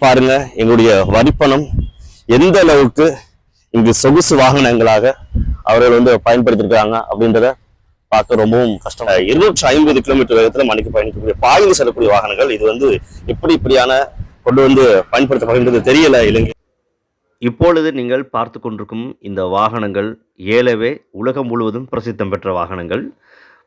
பாருங்க எங்களுடைய வரிப்பணம் எந்த அளவுக்கு இங்கு சொகுசு வாகனங்களாக அவர்கள் வந்து பயன்படுத்திருக்காங்க அப்படின்றத பார்க்க ரொம்பவும் கஷ்டம். இருநூற்றி ஐம்பது கிலோமீட்டர் வேகத்தில் மணிக்கு பயணிக்கக்கூடிய பாய்ந்து செல்லக்கூடிய வாகனங்கள் இது வந்து எப்படி இப்படியான கொண்டு வந்து பயன்படுத்தப்படுகின்றது தெரியல இலங்கை. இப்பொழுது நீங்கள் பார்த்து கொண்டிருக்கும் இந்த வாகனங்கள் ஏலவே உலகம் முழுவதும் பிரசித்தம் பெற்ற வாகனங்கள்.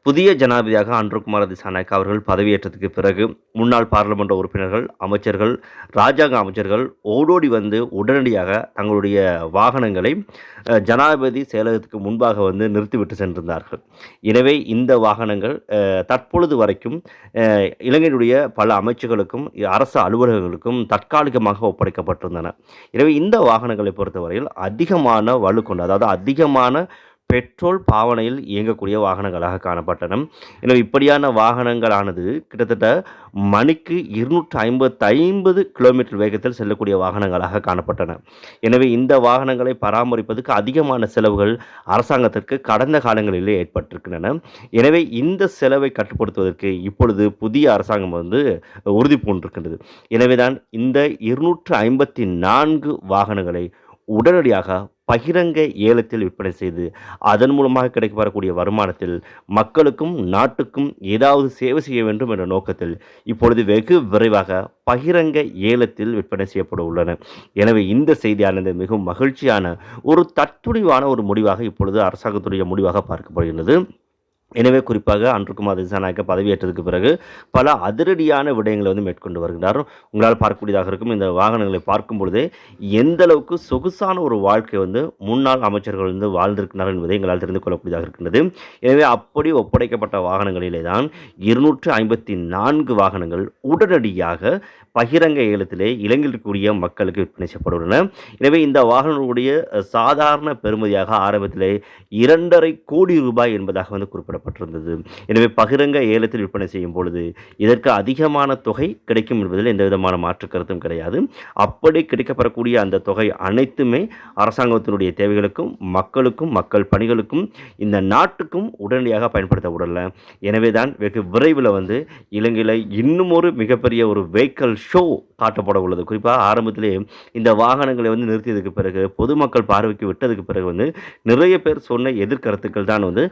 புதிய ஜனாதிபதியாக அன்ருகுமார் திசாநாயக் அவர்கள் பதவியேற்றதுக்கு பிறகு முன்னாள் பாராளுமன்ற உறுப்பினர்கள் அமைச்சர்கள் ராஜாங்க அமைச்சர்கள் ஓடோடி வந்து உடனடியாக தங்களுடைய வாகனங்களை ஜனாதிபதி செயலகத்துக்கு முன்பாக வந்து நிறுத்திவிட்டு சென்றிருந்தார்கள். எனவே இந்த வாகனங்கள் தற்பொழுது வரைக்கும் இலங்கையினுடைய பல அமைச்சுகளுக்கும் அரசு அலுவலகங்களுக்கும் தற்காலிகமாக ஒப்படைக்கப்பட்டிருந்தன. எனவே இந்த வாகனங்களை பொறுத்தவரையில் அதிகமான வலு கொண்டு அதாவது அதிகமான பெட்ரோல் பாவனையில் இயங்கக்கூடிய வாகனங்களாக காணப்பட்டன. எனவே இப்படியான வாகனங்களானது கிட்டத்தட்ட மணிக்கு இருநூற்றி ஐம்பத்து ஐம்பது கிலோமீட்டர் வேகத்தில் செல்லக்கூடிய வாகனங்களாக காணப்பட்டன. எனவே இந்த வாகனங்களை பராமரிப்பதற்கு அதிகமான செலவுகள் அரசாங்கத்திற்கு கடந்த காலங்களிலே ஏற்பட்டிருக்கின்றன. எனவே இந்த செலவை கட்டுப்படுத்துவதற்கு இப்பொழுது புதிய அரசாங்கம் வந்து உறுதி பூண்டிருக்கின்றது எனவேதான் இந்த இருநூற்று ஐம்பத்தி நான்கு வாகனங்களை உடனடியாக பகிரங்க ஏலத்தில் விற்பனை செய்து அதன் மூலமாக கிடைக்கப்படக்கூடிய வருமானத்தில் மக்களுக்கும் நாட்டுக்கும் ஏதாவது சேவை செய்ய வேண்டும் என்ற நோக்கத்தில் இப்பொழுது வெகு விரைவாக பகிரங்க ஏலத்தில் விற்பனை செய்யப்பட உள்ளன. எனவே இந்த செய்தியானது மிகவும் மகிழ்ச்சியான ஒரு தத்துணிவான ஒரு முடிவாக இப்பொழுது அரசாங்கத்துடைய முடிவாக பார்க்கப்படுகிறது எனவே குறிப்பாக அன்றுகுமார் திசாநாயக்க பதவியேற்றதுக்கு பிறகு பல அதிரடியான விடயங்களை வந்து மேற்கொண்டு வருகிறார். உங்களால் பார்க்கக்கூடியதாக இருக்கும் இந்த வாகனங்களை பார்க்கும் பொழுதே எந்த அளவுக்கு சொகுசான ஒரு வாழ்க்கை வந்து முன்னாள் அமைச்சர்கள் வந்து வாழ்ந்திருக்கிறார்கள் என்பதை எங்களால் தெரிந்து கொள்ளக்கூடியதாக இருக்கின்றது. எனவே அப்படி ஒப்படைக்கப்பட்ட வாகனங்களிலே தான் இருநூற்று ஐம்பத்தி நான்கு வாகனங்கள் உடனடியாக பகிரங்க ஏலத்திலே இலங்கையில் இருக்கக்கூடிய மக்களுக்கு விற்பனை செய்யப்படுகின்றன. எனவே இந்த வாகனங்களுடைய சாதாரண பெறுமதியாக ஆரம்பத்திலே இரண்டரை கோடி ரூபாய் என்பதாக வந்து குறிப்பிடப்பட்டிருந்தது எனவே பகிரங்க ஏலத்தில் விற்பனை செய்யும் பொழுது இதற்கு அதிகமான தொகை கிடைக்கும் என்பதில் எந்த விதமான மாற்று கருத்தும் கிடையாது. அப்படி கிடைக்கப்பெறக்கூடிய அந்த தொகை அனைத்துமே அரசாங்கத்தினுடைய தேவைகளுக்கும் மக்களுக்கும் மக்கள் பணிகளுக்கும் இந்த நாட்டுக்கும் உடனடியாக பயன்படுத்தப்படல எனவே தான் வெகு விரைவில் வந்து இலங்கையில் இன்னும் ஒரு மிகப்பெரிய ஒரு வெஹிக்கல் ஷோ காட்டப்பட உள்ளது. குறிப்பாக ஆரம்பத்திலே இந்த வாகனங்களை வந்து நிறுத்தியதுக்கு பிறகு பொதுமக்கள் பார்வைக்கு விட்டதுக்கு பிறகு வந்து நிறைய பேர் சொன்ன எதிர்கருத்துக்கள் தான் வந்து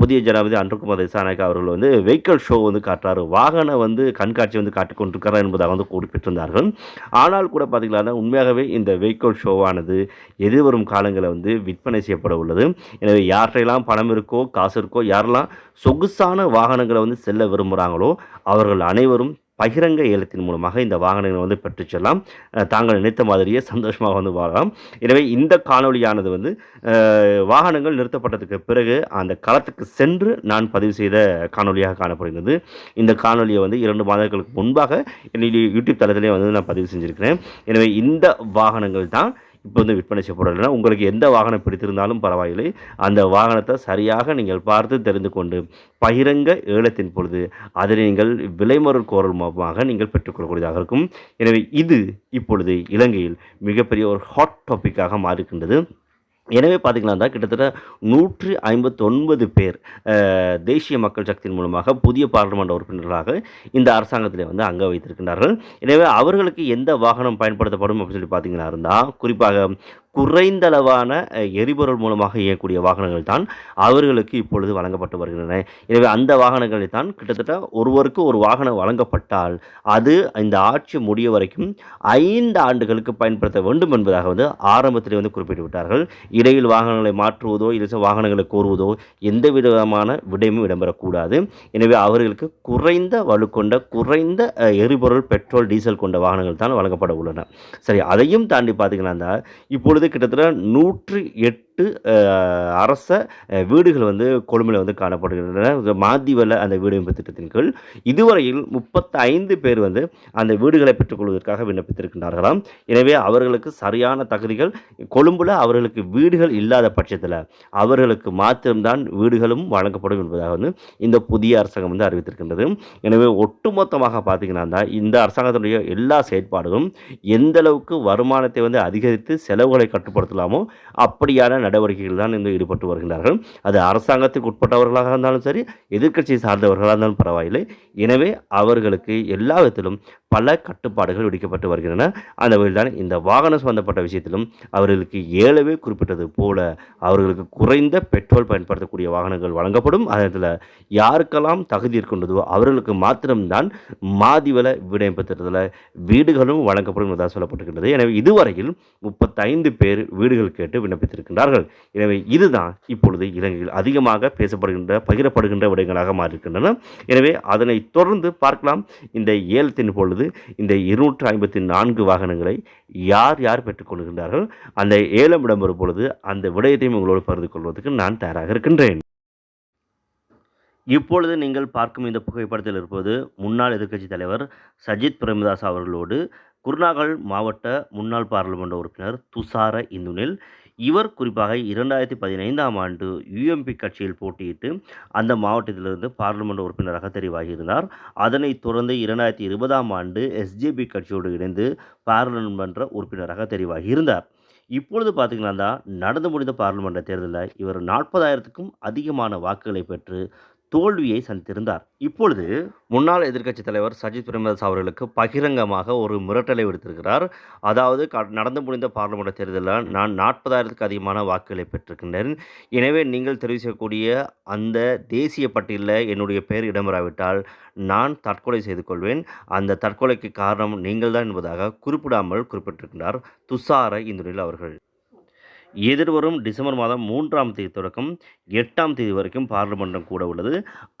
புதிய ஜனாதிபதி அன்றுகுமார் திசாநாயக் அவர்கள் வந்து வெஹிக்கிள் ஷோ வந்து காட்டுறாரு. வாகன வந்து கண்காட்சி வந்து காட்டிக் கொண்டிருக்கிறார் என்பதாக வந்து குறிப்பிட்டிருந்தார்கள். ஆனால் கூட பார்த்தீங்களா உண்மையாகவே இந்த வெஹிக்கல் ஷோவானது எதிர்வரும் காலங்களில் வந்து விற்பனை செய்யப்பட உள்ளது. எனவே யார்கிட்டையெல்லாம் பணம் இருக்கோ காசு இருக்கோ யாரெல்லாம் சொகுசான வாகனங்களை வந்து செல்ல விரும்புகிறாங்களோ அவர்கள் அனைவரும் பகிரங்க ஏலத்தின் மூலமாக இந்த வாகனங்களை வந்து பெற்றுச் செல்லலாம். தாங்கள் நினைத்த மாதிரியே சந்தோஷமாக வந்து வாழலாம். எனவே இந்த காணொலியானது வந்து வாகனங்கள் நிறுத்தப்பட்டதுக்கு பிறகு அந்த களத்துக்கு சென்று நான் பதிவு செய்த காணொளியாக காணப்படுகிறது இந்த காணொலியை வந்து இரண்டு மாதங்களுக்கு முன்பாக என்னுடைய யூடியூப் தளத்திலே வந்து நான் பதிவு செஞ்சுருக்கிறேன். எனவே இந்த வாகனங்கள் தான் இப்போ வந்து விற்பனை செய்யப்படலைன்னா உங்களுக்கு எந்த வாகனம் பிடித்திருந்தாலும் பரவாயில்லை. அந்த வாகனத்தை சரியாக நீங்கள் பார்த்து தெரிந்து கொண்டு பகிரங்க ஏலத்தின் பொழுது அதை நீங்கள் விலைமறுல் கோரல் மூலமாக நீங்கள் பெற்றுக்கொள்ளக்கூடியதாக இருக்கும். எனவே இது இப்பொழுது இலங்கையில் மிகப்பெரிய ஒரு ஹாட் டாப்பிக்காக மாறுகின்றது. எனவே பார்த்தீங்கன்னா தான் கிட்டத்தட்ட நூற்றி ஐம்பத்தொன்பது பேர் தேசிய மக்கள் சக்தியின் மூலமாக புதிய பாராளுமன்ற உறுப்பினர்களாக இந்த அரசாங்கத்தில் வந்து அங்க வைத்திருக்கின்றார்கள். எனவே அவர்களுக்கு எந்த வாகனம் பயன்படுத்தப்படும் அப்படின்னு சொல்லி பார்த்தீங்கன்னா இருந்தால் குறிப்பாக குறைந்தளவான எரிபொருள் மூலமாக இயங்கக்கூடிய வாகனங்கள் தான் அவர்களுக்கு இப்பொழுது வழங்கப்பட்டு வருகின்றன. எனவே அந்த வாகனங்களை தான் கிட்டத்தட்ட ஒருவருக்கு ஒரு வாகனம் வழங்கப்பட்டால் அது இந்த ஆட்சி முடிய வரைக்கும் ஐந்து ஆண்டுகளுக்கு பயன்படுத்த வேண்டும் என்பதாக வந்து ஆரம்பத்தில் வந்து குறிப்பிட்டு விட்டார்கள். இடையில் வாகனங்களை மாற்றுவதோ இல்லை வாகனங்களை கோருவதோ எந்த விதமான விடயமும் இடம்பெறக்கூடாது. எனவே அவர்களுக்கு குறைந்த வலு கொண்ட குறைந்த எரிபொருள் பெட்ரோல் டீசல் கொண்ட வாகனங்கள் தான் வழங்கப்பட உள்ளன. சரி அதையும் தாண்டி பார்த்தீங்கன்னா இப்பொழுது கிட்டத்தட்ட நூற்றி எட்டு எட்டு அரச வீடுகள் வந்து கொழும்பில் வந்து காணப்படுகின்றன. மாதிவல அந்த வீடு என்பது திட்டத்தின் கீழ். இதுவரையில் முப்பத்தி ஐந்து பேர் வந்து அந்த வீடுகளை பெற்றுக்கொள்வதற்காக விண்ணப்பித்திருக்கின்றார்களாம். எனவே அவர்களுக்கு சரியான தகுதிகள். கொழும்புல அவர்களுக்கு வீடுகள் இல்லாத பட்சத்தில் அவர்களுக்கு மாத்திரம்தான் வீடுகளும் வழங்கப்படும் என்பதாக வந்து இந்த புதிய அரசாங்கம் வந்து அறிவித்திருக்கின்றது. எனவே ஒட்டுமொத்தமாக பார்த்தீங்கன்னா தான் இந்த அரசாங்கத்தினுடைய எல்லா செயற்பாடுகளும் எந்த அளவுக்கு வருமானத்தை வந்து அதிகரித்து செலவுகளை கட்டுப்படுத்தலாமோ அப்படியான நடவடிக்கைகள் தான் இன்று ஈடுபட்டு வருகின்றார்கள். அது அரசாங்கத்துக்கு உட்பட்டவர்களாக இருந்தாலும் சரி எதிர்க்கட்சியை சார்ந்தவர்களாக இருந்தாலும் பரவாயில்லை. எனவே அவர்களுக்கு எல்லா விதத்திலும் பல கட்டுப்பாடுகள் விதிக்கப்பட்டு வருகின்றன. அந்த வகையில் தான் இந்த வாகனம் சம்பந்தப்பட்ட விஷயத்திலும் அவர்களுக்கு ஏழவே குறிப்பிட்டது போல அவர்களுக்கு குறைந்த பெட்ரோல் பயன்படுத்தக்கூடிய வாகனங்கள் வழங்கப்படும். அதில் யாருக்கெல்லாம் தகுதி இருக்கின்றதோ அவர்களுக்கு மாத்திரம்தான் மாதிவள விலை திட்டத்தில் வீடுகளும் வழங்கப்படும் என்பதாக சொல்லப்பட்டிருக்கின்றது. எனவே இதுவரையில் முப்பத்தைந்து பேர் வீடுகள் கேட்டு விண்ணப்பித்திருக்கின்றார்கள். எனவே இதுதான் இப்பொழுது இலங்கையில் அதிகமாக பேசப்படுகின்ற பகிரப்படுகின்ற விடயங்களாக மாறியிருக்கின்றன. எனவே அதனை தொடர்ந்து பார்க்கலாம். இந்த ஏலத்தின் பொழுது இந்த இருநூற்று ஐம்பத்தி நான்கு வாகனங்களை யார் யார் பெற்றுக்கொள்கின்றார்கள் அந்த ஏலம் இடம்பெறும் பொழுது அந்த விடயத்தையும் உங்களோடு பகிர்ந்து கொள்வதற்கு நான் தயாராக இருக்கின்றேன். இப்பொழுது நீங்கள் பார்க்கும் இந்த புகைப்படத்தில் இருப்பது முன்னாள் எதிர்க்கட்சித் தலைவர் சஜித் பிரேமதாஸ் அவர்களோடு குருநாகல் மாவட்ட முன்னாள் பாராளுமன்ற உறுப்பினர் துஷார இந்துனில் இவர் குறிப்பாக இரண்டாயிரத்தி பதினைந்தாம் ஆண்டு யுஎம்பி கட்சியில் போட்டியிட்டு அந்த மாவட்டத்திலிருந்து பாராளுமன்ற உறுப்பினராக தெரிவாகியிருந்தார். அதனைத் தொடர்ந்து இரண்டாயிரத்தி இருபதாம் ஆண்டு எஸ்ஜேபி கட்சியோடு இணைந்து பாராளுமன்ற உறுப்பினராக தெரிவாகியிருந்தார். இப்பொழுது பார்த்தீங்கன்னா நடந்து முடிந்த பாராளுமன்ற தேர்தலில் இவர் நாற்பதாயிரத்துக்கும் அதிகமான வாக்குகளை பெற்று தோல்வியை சந்தித்திருந்தார். இப்பொழுது முன்னாள் எதிர்க்கட்சித் தலைவர் சஜித் பிரேமதாஸ் அவர்களுக்கு பகிரங்கமாக ஒரு மிரட்டலை விடுத்திருக்கிறார். அதாவது நடந்து முடிந்த பாராளுமன்ற தேர்தலில் நான் நாற்பதாயிரத்துக்கு அதிகமான வாக்குகளை பெற்றிருக்கின்றேன். எனவே நீங்கள் தெரிவிக்கக்கூடிய செய்யக்கூடிய அந்த தேசிய பட்டியலில் என்னுடைய பெயர் இடம்பெறாவிட்டால் நான் தற்கொலை செய்து கொள்வேன். அந்த தற்கொலைக்கு காரணம் நீங்கள்தான் என்பதாக குறிப்பிடாமல் குறிப்பிட்டிருக்கின்றார் துஷார இந்துனில் அவர்கள். எதிர்வரும் டிசம்பர் மாதம் மூன்றாம் தேதி தொடக்கம் எட்டாம் தேதி வரைக்கும் பார்லிமன்றம் கூட உள்ளது.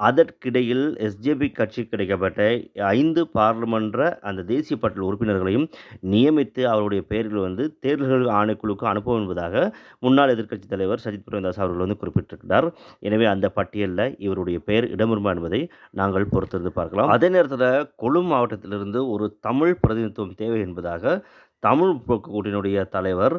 அதற்கிடையில் எஸ்ஜேபி கட்சி கிடைக்கப்பட்ட ஐந்து பாராளுமன்ற அந்த தேசிய பட்டியல் உறுப்பினர்களையும் நியமித்து அவருடைய பெயர்கள் வந்து தேர்தல்கள் ஆணைக்குழுக்கு அனுப்பும் என்பதாக முன்னாள் எதிர்க்கட்சித் தலைவர் சஜித் பிரேமதாஸ் அவர்கள் வந்து குறிப்பிட்டிருக்கிறார். எனவே அந்த பட்டியலில் இவருடைய பெயர் இடம்பெறுமா என்பதை நாங்கள் பொறுத்திருந்து பார்க்கலாம். அதே நேரத்தில் கொழும்பு மாவட்டத்திலிருந்து ஒரு தமிழ் பிரதிநிதித்துவம் தேவை என்பதாக தமிழ் போக்கு கூட்டினுடைய தலைவர்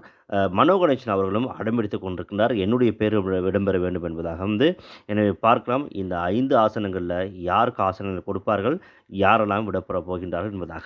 மனோ கணேசன் அவர்களும் அடம்பிடித்துக் கொண்டிருக்கின்றார். என்னுடைய பேர் இடம்பெற வேண்டும் என்பதாக வந்து எனவே பார்க்கலாம் இந்த ஐந்து ஆசனங்களில் யாருக்கு ஆசனங்கள் கொடுப்பார்கள் யாரெல்லாம் விடப்பட போகின்றார்கள் என்பதாக.